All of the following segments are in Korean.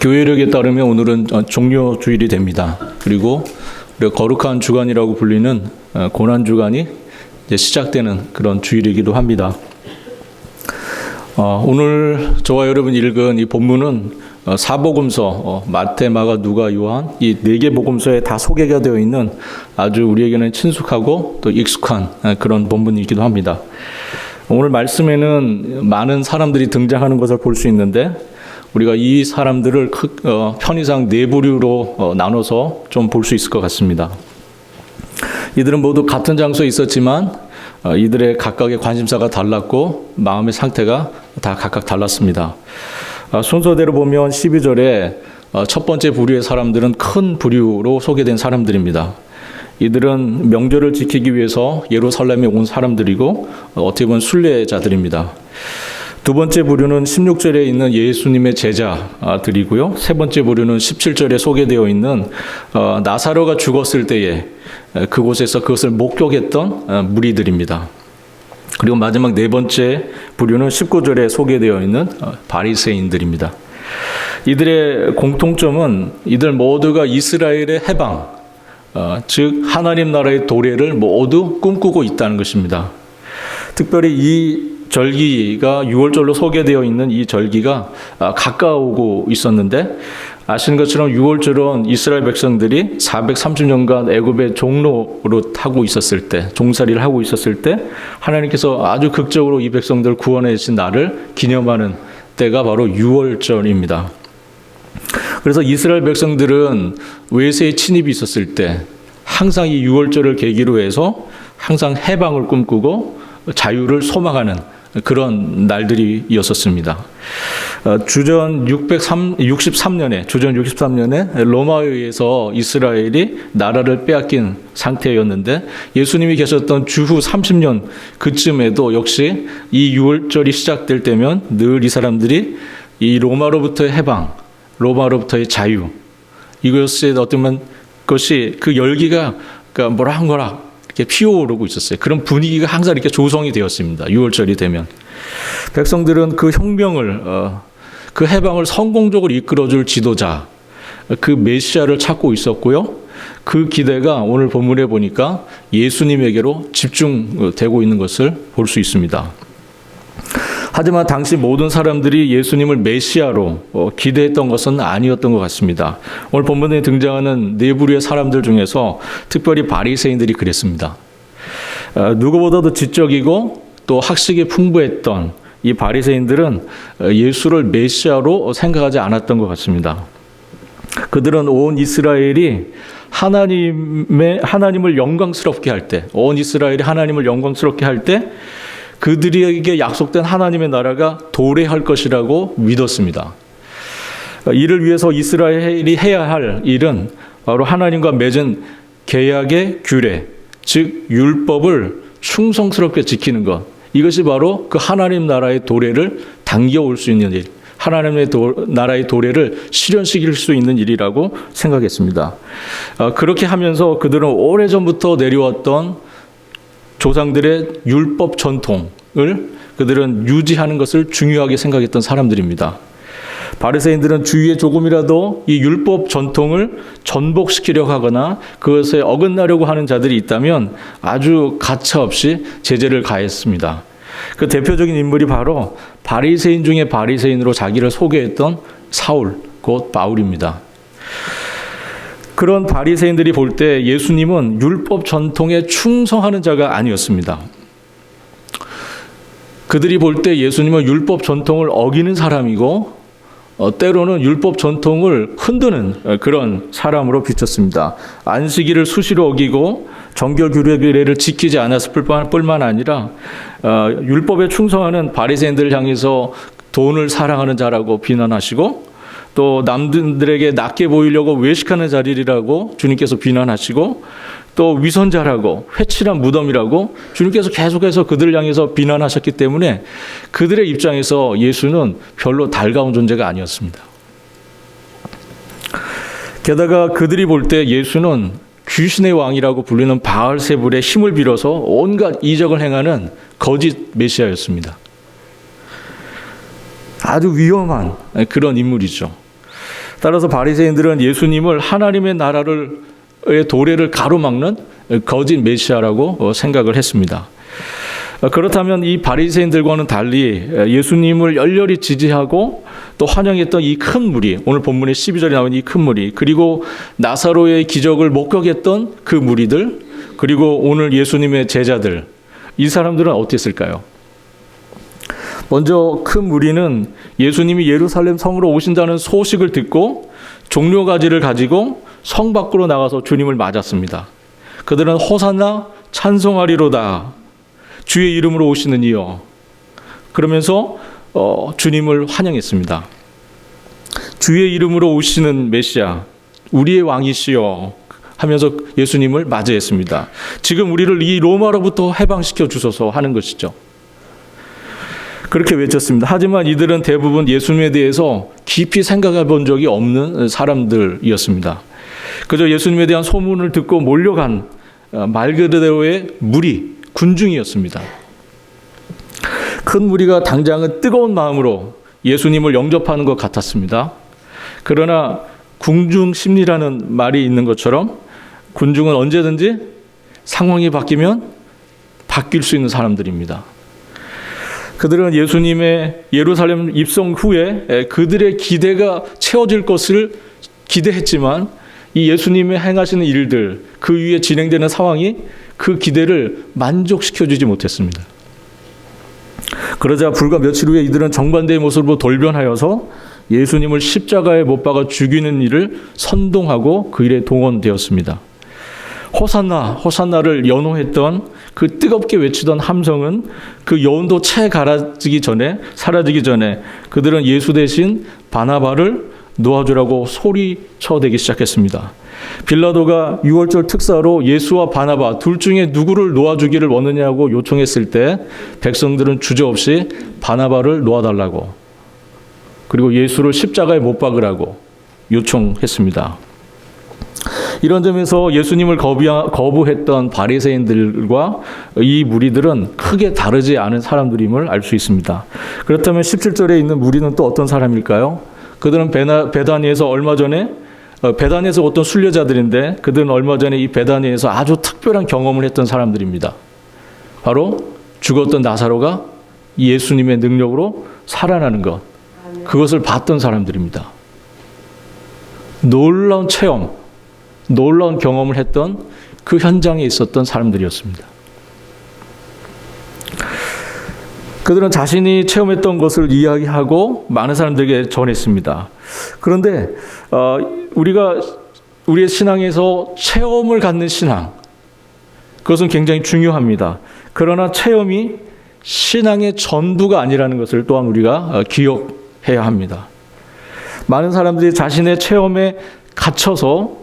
교회력에 따르면 오늘은 어, 종료 주일이 됩니다. 그리고 우리가 거룩한 주간이라고 불리는 어, 고난 주간이 시작되는 그런 주일이기도 합니다. 어, 오늘 저와 여러분 읽은 이 본문은 어, 사복음서 어, 마태, 마가, 누가, 요한 이 네 개 복음서에 다 소개가 되어 있는 아주 우리에게는 친숙하고 또 익숙한 어, 그런 본문이기도 합니다. 오늘 말씀에는 많은 사람들이 등장하는 것을 볼 수 있는데 우리가 이 사람들을 크, 어, 편의상 네 부류로 어, 나눠서 좀 볼 수 있을 것 같습니다. 이들은 모두 같은 장소에 있었지만 어, 이들의 각각의 관심사가 달랐고 마음의 상태가 다 각각 달랐습니다. 어, 순서대로 보면 12절에 어, 첫 번째 부류의 사람들은 큰 부류로 소개된 사람들입니다. 이들은 명절을 지키기 위해서 예루살렘에 온 사람들이고 어, 어떻게 보면 순례자들입니다. 두 번째 부류는 16절에 있는 예수님의 제자들이고요. 세 번째 부류는 17절에 소개되어 있는 어, 나사로가 죽었을 때에 에, 그곳에서 그것을 목격했던 어, 무리들입니다. 그리고 마지막 네 번째 부류는 19절에 소개되어 있는 어, 바리새인들입니다. 이들의 공통점은 이들 모두가 이스라엘의 해방, 어, 즉 하나님 나라의 도래를 모두 꿈꾸고 있다는 것입니다. 특별히 이 절기가 6월절로 소개되어 있는 이 절기가 아, 가까우고 있었는데 아시는 것처럼 6월절은 이스라엘 백성들이 430년간 애굽의 종로로 타고 있었을 때 종살이를 하고 있었을 때 하나님께서 아주 극적으로 이 백성들을 구원해 주신 날을 기념하는 때가 바로 6월절입니다. 그래서 이스라엘 백성들은 외세의 침입이 있었을 때 항상 이 6월절을 계기로 해서 항상 해방을 꿈꾸고 자유를 소망하는 그런 날들이었었습니다. 어, 주전 663년에 주전 63년에 로마에 의해서 이스라엘이 나라를 빼앗긴 상태였는데 예수님이 계셨던 주후 30년 그쯤에도 역시 이 6월절이 시작될 때면 늘 이 사람들이 이 로마로부터의 해방, 로마로부터의 자유 이것에 어쩌면 것이 그 열기가 그러니까 모락모락 이렇게 피어오르고 있었어요. 그런 분위기가 항상 이렇게 조성이 되었습니다. 6월절이 되면 백성들은 그 혁명을 어, 그 해방을 성공적으로 이끌어줄 지도자 그 메시아를 찾고 있었고요. 그 기대가 오늘 본문에 보니까 예수님에게로 집중되고 있는 것을 볼 수 있습니다. 하지만 당시 모든 사람들이 예수님을 메시아로 어, 기대했던 것은 아니었던 것 같습니다. 오늘 본문에 등장하는 네 부류의 사람들 중에서 특별히 바리새인들이 그랬습니다. 어, 누구보다도 지적이고 또 학식이 풍부했던 이 바리새인들은 어, 예수를 메시아로 생각하지 않았던 것 같습니다. 그들은 온 이스라엘이 하나님의 하나님을 영광스럽게 할 때, 온 이스라엘이 하나님을 영광스럽게 할 때 그들에게 약속된 하나님의 나라가 도래할 것이라고 믿었습니다. 이를 위해서 이스라엘이 해야 할 일은 바로 하나님과 맺은 계약의 규례, 즉 율법을 충성스럽게 지키는 것. 이것이 바로 그 하나님 나라의 도래를 당겨올 수 있는 일, 하나님의 도, 나라의 도래를 실현시킬 수 있는 일이라고 생각했습니다. 어, 그렇게 하면서 그들은 오래전부터 내려왔던 조상들의 율법 전통을 그들은 유지하는 것을 중요하게 생각했던 사람들입니다. 바리새인들은 주위에 조금이라도 이 율법 전통을 전복시키려고 하거나 그것에 어긋나려고 하는 자들이 있다면 아주 가차 없이 제재를 가했습니다. 그 대표적인 인물이 바로 바리새인 중에 바리새인으로 자기를 소개했던 사울 곧 바울입니다. 그런 바리새인들이 볼 때 예수님은 율법 전통에 충성하는 자가 아니었습니다. 그들이 볼 때 예수님은 율법 전통을 어기는 사람이고 어, 때로는 율법 전통을 흔드는 그런 사람으로 비쳤습니다. 안식일을 수시로 어기고 정결 규례를 지키지 않았을 뿐만 아니라 어, 율법에 충성하는 바리새인들을 향해서 돈을 사랑하는 자라고 비난하시고 또 남들에게 낮게 보이려고 외식하는 자리라고 주님께서 비난하시고 또 위선자라고 회칠한 무덤이라고 주님께서 계속해서 그들을 향해서 비난하셨기 때문에 그들의 입장에서 예수는 별로 달가운 존재가 아니었습니다. 게다가 그들이 볼 때 예수는 귀신의 왕이라고 불리는 바알세불의 힘을 빌어서 온갖 이적을 행하는 거짓 메시아였습니다. 아주 위험한 그런 인물이죠. 따라서 바리새인들은 예수님을 하나님의 나라를 의 도래를 가로막는 거짓 메시아라고 어, 생각을 했습니다. 어, 그렇다면 이 바리새인들과는 달리 예수님을 열렬히 지지하고 또 환영했던 이 큰 무리, 오늘 본문의 12절에 나온 이큰 무리, 그리고 나사로의 기적을 목격했던 그 무리들, 그리고 오늘 예수님의 제자들, 이 사람들은 어땠을까요? 먼저 큰 무리는 예수님이 예루살렘 성으로 오신다는 소식을 듣고 종려 가지를 가지고 성 밖으로 나가서 주님을 맞았습니다. 그들은 호산나 찬송하리로다 주의 이름으로 오시는 이여 그러면서 어, 주님을 환영했습니다. 주의 이름으로 오시는 메시아 우리의 왕이시여 하면서 예수님을 맞이했습니다. 지금 우리를 이 로마로부터 해방시켜 주소서 하는 것이죠. 그렇게 외쳤습니다. 하지만 이들은 대부분 예수님에 대해서 깊이 생각해 본 적이 없는 사람들이었습니다. 그저 예수님에 대한 소문을 듣고 몰려간 어, 말 그대로의 무리, 군중이었습니다. 큰 무리가 당장은 뜨거운 마음으로 예수님을 영접하는 것 같았습니다. 그러나 궁중 심리라는 말이 있는 것처럼 군중은 언제든지 상황이 바뀌면 바뀔 수 있는 사람들입니다. 그들은 예수님의 예루살렘 입성 후에 그들의 기대가 채워질 것을 기대했지만 이 예수님의 행하시는 일들 그 위에 진행되는 상황이 그 기대를 만족시켜 주지 못했습니다. 그러자 불과 며칠 후에 이들은 정반대의 모습으로 돌변하여서 예수님을 십자가에 못 박아 죽이는 일을 선동하고 그 일에 동원되었습니다. 호산나, 호산나를 연호했던 그 뜨겁게 외치던 함성은 그 여운도 채 가라지기 전에 사라지기 전에 그들은 예수 대신 바나바를 놓아주라고 소리쳐대기 시작했습니다. 빌라도가 6월절 특사로 예수와 바나바 둘 중에 누구를 놓아주기를 원하냐고 요청했을 때 백성들은 주저없이 바나바를 놓아달라고 그리고 예수를 십자가에 못 박으라고 요청했습니다. 이런 점에서 예수님을 거부했던 바리새인들과 이 무리들은 크게 다르지 않은 사람들임을 알 수 있습니다. 그렇다면 17절에 있는 무리는 또 어떤 사람일까요? 그들은 베다니에서 얼마 전에 어, 베다니에서 어떤 순례자들인데 그들은 얼마 전에 이 베다니에서 아주 특별한 경험을 했던 사람들입니다. 바로 죽었던 나사로가 예수님의 능력으로 살아나는 것. 그것을 봤던 사람들입니다. 놀라운 체험, 놀라운 경험을 했던 그 현장에 있었던 사람들이었습니다. 그들은 자신이 체험했던 것을 이야기하고 많은 사람들에게 전했습니다. 그런데 어, 우리가 우리의 신앙에서 체험을 갖는 신앙 그것은 굉장히 중요합니다. 그러나 체험이 신앙의 전부가 아니라는 것을 또한 우리가 어, 기억해야 합니다. 많은 사람들이 자신의 체험에 갇혀서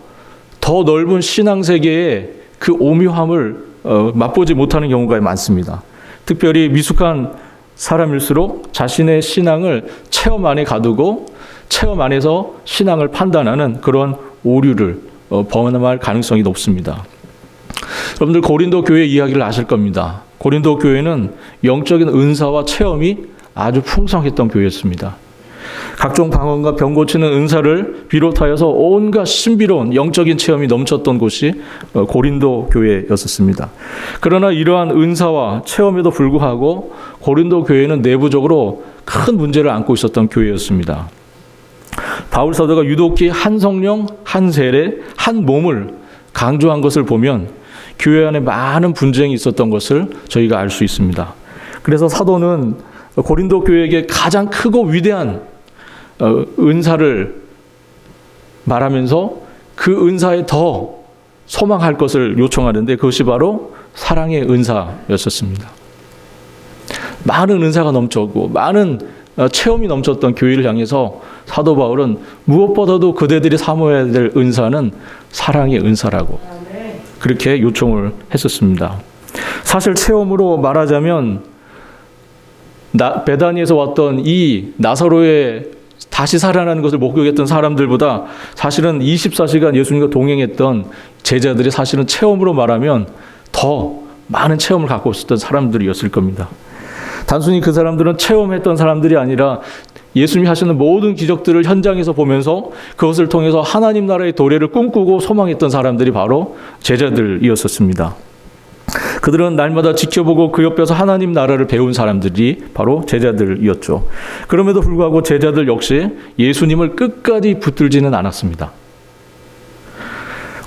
더 넓은 신앙 세계의 그 오묘함을 어, 맛보지 못하는 경우가 많습니다. 특별히 미숙한 사람일수록 자신의 신앙을 체험 안에 가두고 체험 안에서 신앙을 판단하는 그런 오류를 어, 범할 가능성이 높습니다. 여러분들 고린도 교회 이야기를 아실 겁니다. 고린도 교회는 영적인 은사와 체험이 아주 풍성했던 교회였습니다. 각종 방언과 병 고치는 은사를 비롯하여서 온갖 신비로운 영적인 체험이 넘쳤던 곳이 어, 고린도 교회였었습니다. 그러나 이러한 은사와 체험에도 불구하고 고린도 교회는 내부적으로 큰 문제를 안고 있었던 교회였습니다. 바울 사도가 유독히 한 성령, 한 세례, 한 몸을 강조한 것을 보면 교회 안에 많은 분쟁이 있었던 것을 저희가 알 수 있습니다. 그래서 사도는 고린도 교회에게 가장 크고 위대한 어, 은사를 말하면서 그 은사에 더 소망할 것을 요청하는데 그것이 바로 사랑의 은사였었습니다. 많은 은사가 넘쳤고 많은 어, 체험이 넘쳤던 교회를 향해서 사도 바울은 무엇보다도 그대들이 사모해야 될 은사는 사랑의 은사라고 그렇게 요청을 했었습니다. 사실 체험으로 말하자면 나, 베다니에서 왔던 이 나사로의 다시 살아나는 것을 목격했던 사람들보다 사실은 24시간 예수님과 동행했던 제자들이 사실은 체험으로 말하면 더 많은 체험을 갖고 있었던 사람들이었을 겁니다. 단순히 그 사람들은 체험했던 사람들이 아니라 예수님이 하시는 모든 기적들을 현장에서 보면서 그것을 통해서 하나님 나라의 도래를 꿈꾸고 소망했던 사람들이 바로 제자들이었었습니다. 그들은 날마다 지켜보고 그 옆에서 하나님 나라를 배운 사람들이 바로 제자들이었죠. 그럼에도 불구하고 제자들 역시 예수님을 끝까지 붙들지는 않았습니다.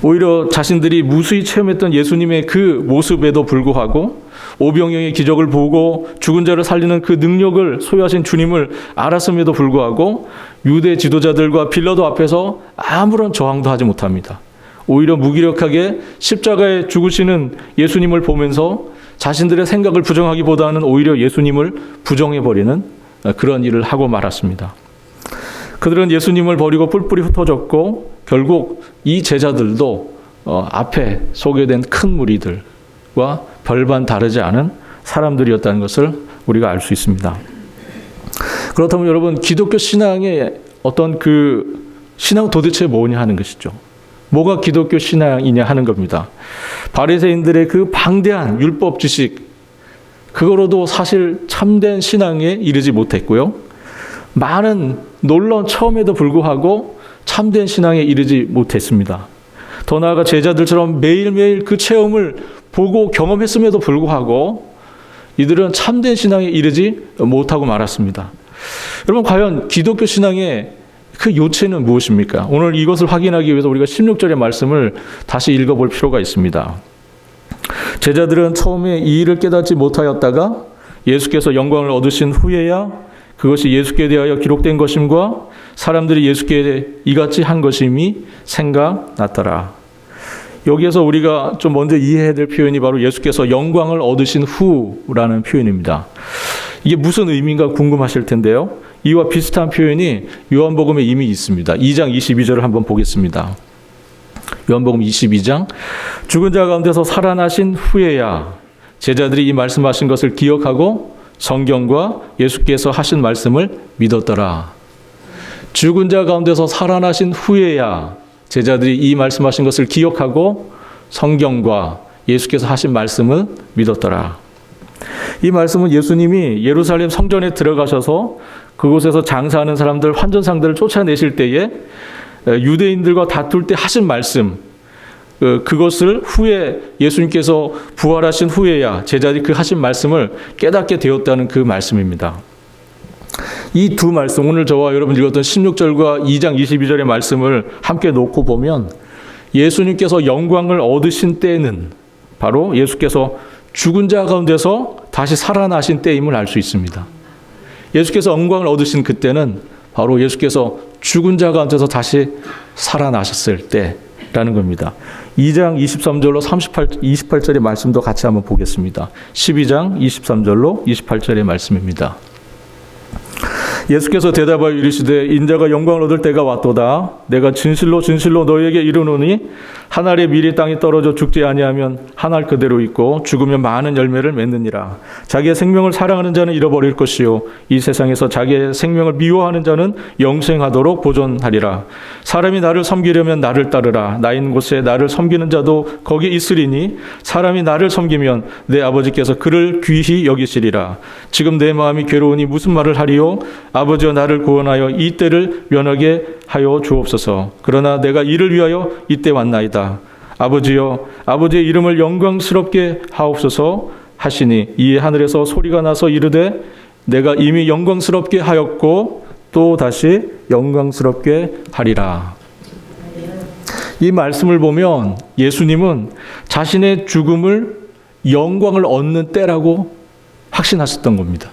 오히려 자신들이 무수히 체험했던 예수님의 그 모습에도 불구하고 오병이의 기적을 보고 죽은 자를 살리는 그 능력을 소유하신 주님을 알았음에도 불구하고 유대 지도자들과 빌라도 앞에서 아무런 저항도 하지 못합니다. 오히려 무기력하게 십자가에 죽으시는 예수님을 보면서 자신들의 생각을 부정하기보다는 오히려 예수님을 부정해버리는 그런 일을 하고 말았습니다. 그들은 예수님을 버리고 뿔뿔이 흩어졌고 결국 이 제자들도 어, 앞에 소개된 큰 무리들과 별반 다르지 않은 사람들이었다는 것을 우리가 알 수 있습니다. 그렇다면 여러분 기독교 신앙의 어떤 그 신앙 도대체 뭐냐 하는 것이죠. 뭐가 기독교 신앙이냐 하는 겁니다. 바리새인들의 그 방대한 율법 지식 그거로도 사실 참된 신앙에 이르지 못했고요. 많은 놀라운 처음에도 불구하고 참된 신앙에 이르지 못했습니다. 더 나아가 제자들처럼 매일매일 그 체험을 보고 경험했음에도 불구하고 이들은 참된 신앙에 이르지 못하고 말았습니다. 여러분, 과연 기독교 신앙의 그 요체는 무엇입니까? 오늘 이것을 확인하기 위해서 우리가 16절의 말씀을 다시 읽어볼 필요가 있습니다. 제자들은 처음에 이 일을 깨닫지 못하였다가 예수께서 영광을 얻으신 후에야 그것이 예수께 대하여 기록된 것임과 사람들이 예수께 이같이 한 것임이 생각났더라. 여기에서 우리가 좀 먼저 이해해야 될 표현이 바로 예수께서 영광을 얻으신 후라는 표현입니다. 이게 무슨 의미인가 궁금하실 텐데요. 이와 비슷한 표현이 요한복음에 이미 있습니다. 2장 22절을 한번 보겠습니다. 요한복음 22장 죽은 자 가운데서 살아나신 후에야 제자들이 이 말씀하신 것을 기억하고 성경과 예수께서 하신 말씀을 믿었더라. 죽은 자 가운데서 살아나신 후에야 제자들이 이 말씀하신 것을 기억하고 성경과 예수께서 하신 말씀을 믿었더라. 이 말씀은 예수님이 예루살렘 성전에 들어가셔서 그곳에서 장사하는 사람들, 환전상들을 쫓아내실 때에 유대인들과 다툴 때 하신 말씀, 그, 그것을 후에 예수님께서 부활하신 후에야 제자들이 그 하신 말씀을 깨닫게 되었다는 그 말씀입니다. 이 두 말씀, 오늘 저와 여러분 읽었던 16절과 2장 22절의 말씀을 함께 놓고 보면 예수님께서 영광을 얻으신 때는 바로 예수께서 죽은 자 가운데서 다시 살아나신 때임을 알 수 있습니다. 예수께서 영광을 얻으신 그때는 바로 예수께서 죽은 자 가운데서 다시 살아나셨을 때라는 겁니다. 2장 23절로 38, 28절의 말씀도 같이 한번 보겠습니다. 12장 23절로 28절의 말씀입니다. 예수께서 대답하여 이르시되 인자가 영광을 얻을 때가 왔도다. 내가 진실로 진실로 너희에게 이르노니 한 알의 밀이 땅에 떨어져 죽지 아니하면 한 알 그대로 있고 죽으면 많은 열매를 맺느니라. 자기의 생명을 사랑하는 자는 잃어버릴 것이요. 이 세상에서 자기의 생명을 미워하는 자는 영생하도록 보존하리라. 사람이 나를 섬기려면 나를 따르라. 나 있는 곳에 나를 섬기는 자도 거기 있으리니 사람이 나를 섬기면 내 아버지께서 그를 귀히 여기시리라. 지금 내 마음이 괴로우니 무슨 말을 하리요 아버지여 나를 구원하여 이 때를 면하게 하여 주옵소서. 그러나 내가 이를 위하여 이때 왔나이다. 아버지여 아버지의 이름을 영광스럽게 하옵소서 하시니 이에 하늘에서 소리가 나서 이르되 내가 이미 영광스럽게 하였고 또 다시 영광스럽게 하리라. 이 말씀을 보면 예수님은 자신의 죽음을 영광을 얻는 때라고 확신하셨던 겁니다.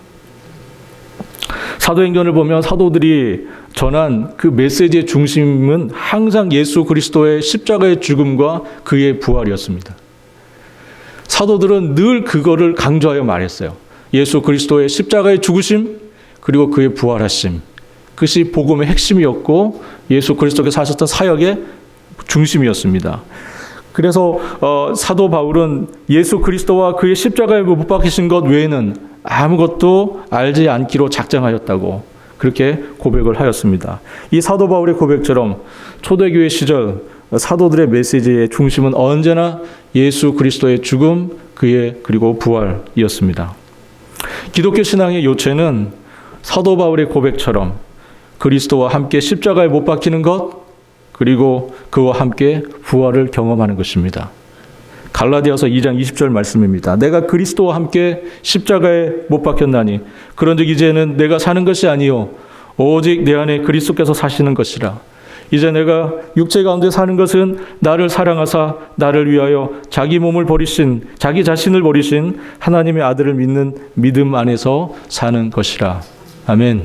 사도행전을 보면 사도들이 전한 그 메시지의 중심은 항상 예수 그리스도의 십자가의 죽음과 그의 부활이었습니다. 사도들은 늘 그거를 강조하여 말했어요. 예수 그리스도의 십자가의 죽으심 그리고 그의 부활하심. 그것이 복음의 핵심이었고 예수 그리스도께서 하셨던 사역의 중심이었습니다. 그래서 어, 사도 바울은 예수 그리스도와 그의 십자가에 못 박히신 것 외에는 아무것도 알지 않기로 작정하였다고 그렇게 고백을 하였습니다. 이 사도 바울의 고백처럼 초대교회 시절 사도들의 메시지의 중심은 언제나 예수 그리스도의 죽음, 그의 그리고 부활이었습니다. 기독교 신앙의 요체는 사도 바울의 고백처럼 그리스도와 함께 십자가에 못 박히는 것, 그리고 그와 함께 부활을 경험하는 것입니다. 갈라디아서 2장 20절 말씀입니다. 내가 그리스도와 함께 십자가에 못 박혔나니 그런즉 이제는 내가 사는 것이 아니요 오직 내 안에 그리스도께서 사시는 것이라. 이제 내가 육체 가운데 사는 것은 나를 사랑하사 나를 위하여 자기 몸을 버리신 자기 자신을 버리신 하나님의 아들을 믿는 믿음 안에서 사는 것이라. 아멘.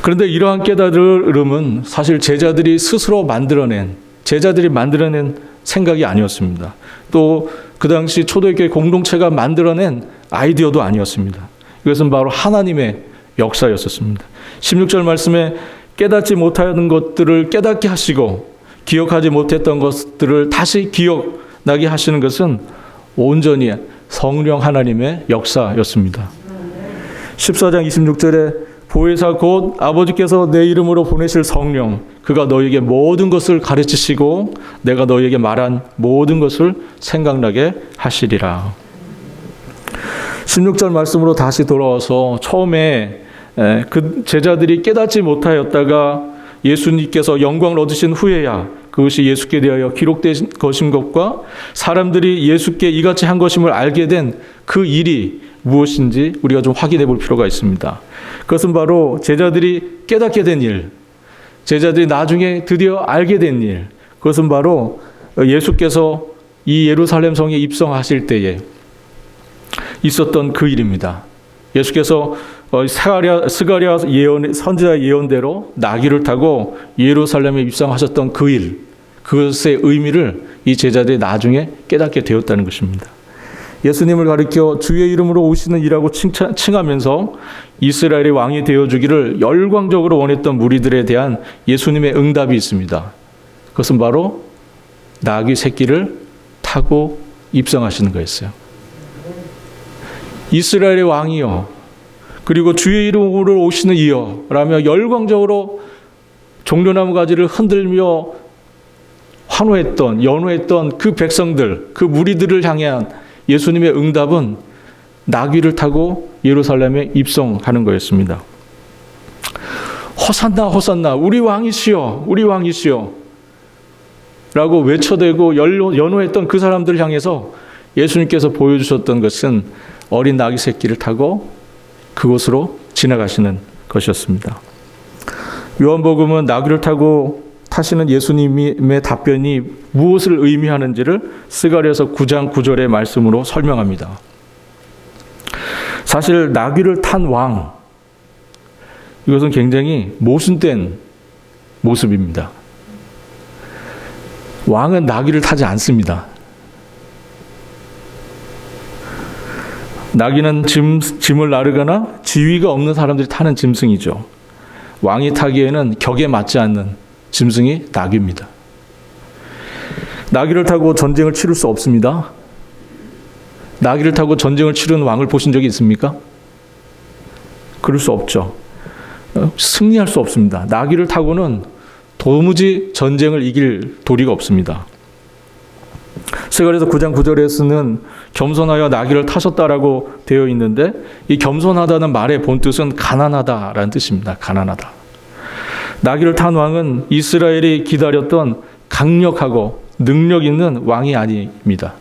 그런데 이러한 깨달음은 사실 제자들이 스스로 만들어낸 제자들이 만들어낸 생각이 아니었습니다. 또 그 당시 초대교회 공동체가 만들어낸 아이디어도 아니었습니다. 이것은 바로 하나님의 역사였었습니다. 16절 말씀에 깨닫지 못하는 것들을 깨닫게 하시고 기억하지 못했던 것들을 다시 기억나게 하시는 것은 온전히 성령 하나님의 역사였습니다. 14장 26절에 보혜사 곧 아버지께서 내 이름으로 보내실 성령 그가 너에게 모든 것을 가르치시고 내가 너에게 말한 모든 것을 생각나게 하시리라. 16절 말씀으로 다시 돌아와서 처음에 에, 그 제자들이 깨닫지 못하였다가 예수님께서 영광을 얻으신 후에야 그것이 예수께 대하여 기록된 것인 것과 사람들이 예수께 이같이 한 것임을 알게 된 그 일이 무엇인지 우리가 좀 확인해 볼 필요가 있습니다. 그것은 바로 제자들이 깨닫게 된 일, 제자들이 나중에 드디어 알게 된 일, 그것은 바로 예수께서 이 예루살렘 성에 입성하실 때에 있었던 그 일입니다. 예수께서 스가랴, 스가랴 예언, 선지자 예언대로 나귀를 타고 예루살렘에 입성하셨던 그 일, 그것의 의미를 이 제자들이 나중에 깨닫게 되었다는 것입니다. 예수님을 가리켜 주의 이름으로 오시는 이라고 칭찬, 칭하면서 이스라엘의 왕이 되어주기를 열광적으로 원했던 무리들에 대한 예수님의 응답이 있습니다. 그것은 바로 나귀 새끼를 타고 입성하시는 거였어요. 이스라엘의 왕이요. 그리고 주의 이름으로 오시는 이여. 라며 열광적으로 종려나무 가지를 흔들며 환호했던, 연호했던 그 백성들, 그 무리들을 향한 예수님의 응답은 나귀를 타고 예루살렘에 입성하는 거였습니다. 호산나 호산나 우리 왕이시여 우리 왕이시여 라고 외쳐대고 연호했던 그 사람들을 향해서 예수님께서 보여주셨던 것은 어린 나귀 새끼를 타고 그곳으로 지나가시는 것이었습니다. 요한복음은 나귀를 타고 타시는 예수님의 답변이 무엇을 의미하는지를 스가랴서 9장 9절의 말씀으로 설명합니다. 사실 나귀를 탄 왕, 이것은 굉장히 모순된 모습입니다. 왕은 나귀를 타지 않습니다. 나귀는 짐, 짐을 나르거나 지위가 없는 사람들이 타는 짐승이죠. 왕이 타기에는 격에 맞지 않는 짐승이 나귀입니다. 나귀를 타고 전쟁을 치를 수 없습니다. 나귀를 타고 전쟁을 치르는 왕을 보신 적이 있습니까? 그럴 수 없죠. 어, 승리할 수 없습니다. 나귀를 타고는 도무지 전쟁을 이길 도리가 없습니다. 스가랴서 9장 9절에서는 겸손하여 나귀를 타셨다라고 되어 있는데 이 겸손하다는 말의 본뜻은 가난하다라는 뜻입니다. 가난하다. 나귀를 탄 왕은 이스라엘이 기다렸던 강력하고 능력 있는 왕이 아닙니다.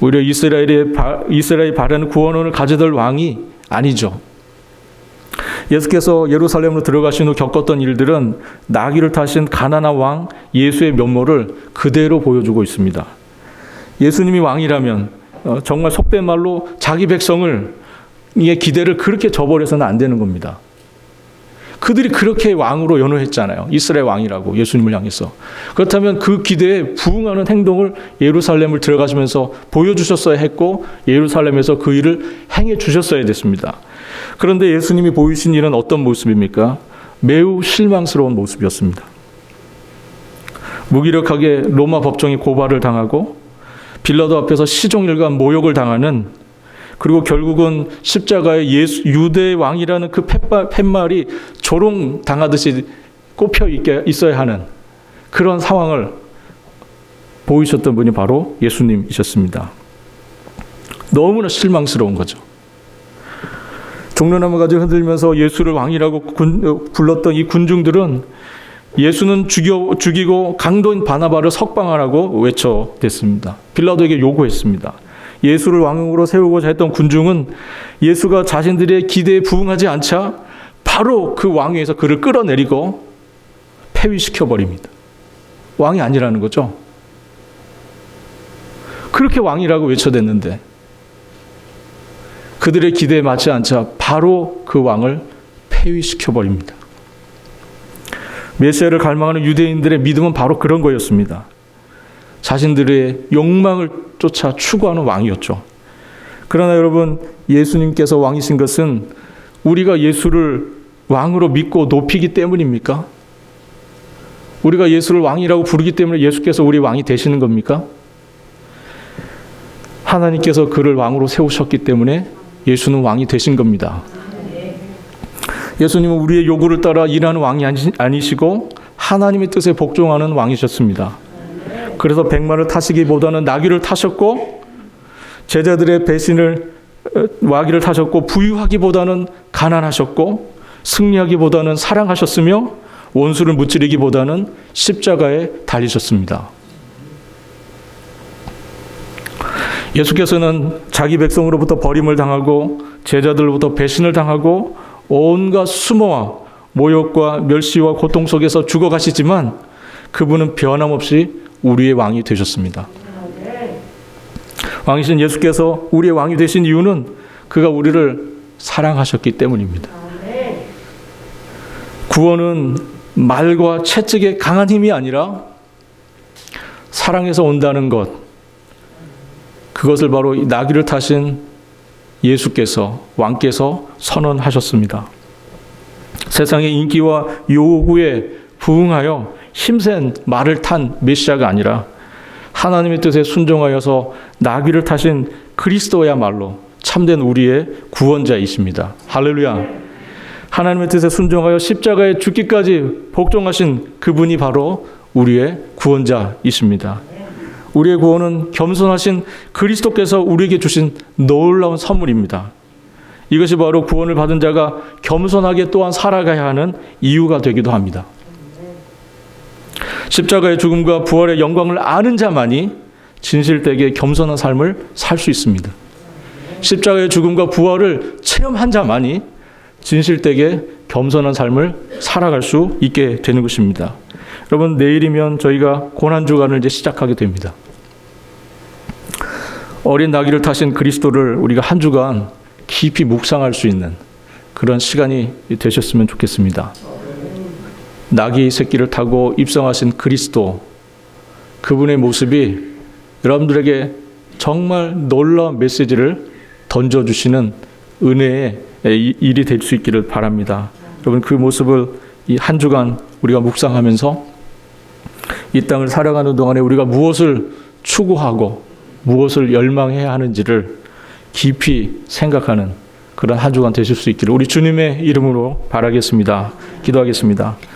오히려 이스라엘의 이스라엘 바라는 구원원을 가져들 왕이 아니죠. 예수께서 예루살렘으로 들어가신 후 겪었던 일들은 나귀를 타신 가난한 왕 예수의 면모를 그대로 보여주고 있습니다. 예수님이 왕이라면 어, 정말 속된 말로 자기 백성을 의 기대를 그렇게 저버려서는 안 되는 겁니다. 그들이 그렇게 왕으로 연호했잖아요. 이스라엘 왕이라고 예수님을 향해서. 그렇다면 그 기대에 부응하는 행동을 예루살렘을 들어가시면서 보여주셨어야 했고 예루살렘에서 그 일을 행해 주셨어야 됐습니다. 그런데 예수님이 보이신 일은 어떤 모습입니까? 매우 실망스러운 모습이었습니다. 무기력하게 로마 법정에 고발을 당하고 빌라도 앞에서 시종일관 모욕을 당하는 그리고 결국은 십자가에 예수 유대 왕이라는 그 팻말이 조롱 당하듯이 꼽혀 있게 있어야 하는 그런 상황을 보이셨던 분이 바로 예수님이셨습니다. 너무나 실망스러운 거죠. 종려나무 가지 흔들면서 예수를 왕이라고 군- 어, 불렀던 이 군중들은 예수는 죽여, 죽이고 강도인 바나바를 석방하라고 외쳐댔습니다. 빌라도에게 요구했습니다. 예수를 왕으로 세우고자 했던 군중은 예수가 자신들의 기대에 부응하지 않자 바로 그 왕위에서 그를 끌어내리고 폐위시켜 버립니다. 왕이 아니라는 거죠. 그렇게 왕이라고 외쳐댔는데 그들의 기대에 맞지 않자 바로 그 왕을 폐위시켜 버립니다. 메시아를 갈망하는 유대인들의 믿음은 바로 그런 거였습니다. 자신들의 욕망을 쫓아 추구하는 왕이었죠. 그러나 여러분, 예수님께서 왕이신 것은 우리가 예수를 왕으로 믿고 높이기 때문입니까? 우리가 예수를 왕이라고 부르기 때문에 예수께서 우리 왕이 되시는 겁니까? 하나님께서 그를 왕으로 세우셨기 때문에 예수는 왕이 되신 겁니다. 예수님은 우리의 요구를 따라 일하는 왕이 아니- 아니시고 하나님의 뜻에 복종하는 왕이셨습니다. 그래서 백마를 타시기보다는 나귀를 타셨고 제자들의 배신을 어, 와기를 타셨고 부유하기보다는 가난하셨고 승리하기보다는 사랑하셨으며 원수를 무찌르기보다는 십자가에 달리셨습니다. 예수께서는 자기 백성으로부터 버림을 당하고 제자들로부터 배신을 당하고 온갖 수모와 모욕과 멸시와 고통 속에서 죽어가시지만 그분은 변함없이 우리의 왕이 되셨습니다. 왕이신 예수께서 우리의 왕이 되신 이유는 그가 우리를 사랑하셨기 때문입니다. 구원은 말과 채찍의 강한 힘이 아니라 사랑에서 온다는 것. 그것을 바로 이 나귀를 타신 예수께서 왕께서 선언하셨습니다. 세상의 인기와 요구에 부응하여 힘센 말을 탄 메시아가 아니라 하나님의 뜻에 순종하여서 나귀를 타신 그리스도야말로 참된 우리의 구원자이십니다. 할렐루야. 하나님의 뜻에 순종하여 십자가에 죽기까지 복종하신 그분이 바로 우리의 구원자이십니다. 우리의 구원은 겸손하신 그리스도께서 우리에게 주신 놀라운 선물입니다. 이것이 바로 구원을 받은 자가 겸손하게 또한 살아가야 하는 이유가 되기도 합니다. 십자가의 죽음과 부활의 영광을 아는 자만이 진실되게 겸손한 삶을 살 수 있습니다. 십자가의 죽음과 부활을 체험한 자만이 진실되게 겸손한 삶을 살아갈 수 있게 되는 것입니다. 여러분 내일이면 저희가 고난 주간을 이제 시작하게 됩니다. 어린 나귀를 타신 그리스도를 우리가 한 주간 깊이 묵상할 수 있는 그런 시간이 되셨으면 좋겠습니다. 나귀 새끼를 타고 입성하신 그리스도 그분의 모습이 여러분들에게 정말 놀라운 메시지를 던져주시는 은혜의 일이 될 수 있기를 바랍니다. 여러분 그 모습을 이 한 주간 우리가 묵상하면서 이 땅을 살아가는 동안에 우리가 무엇을 추구하고 무엇을 열망해야 하는지를 깊이 생각하는 그런 한 주간 되실 수 있기를 우리 주님의 이름으로 바라겠습니다. 기도하겠습니다.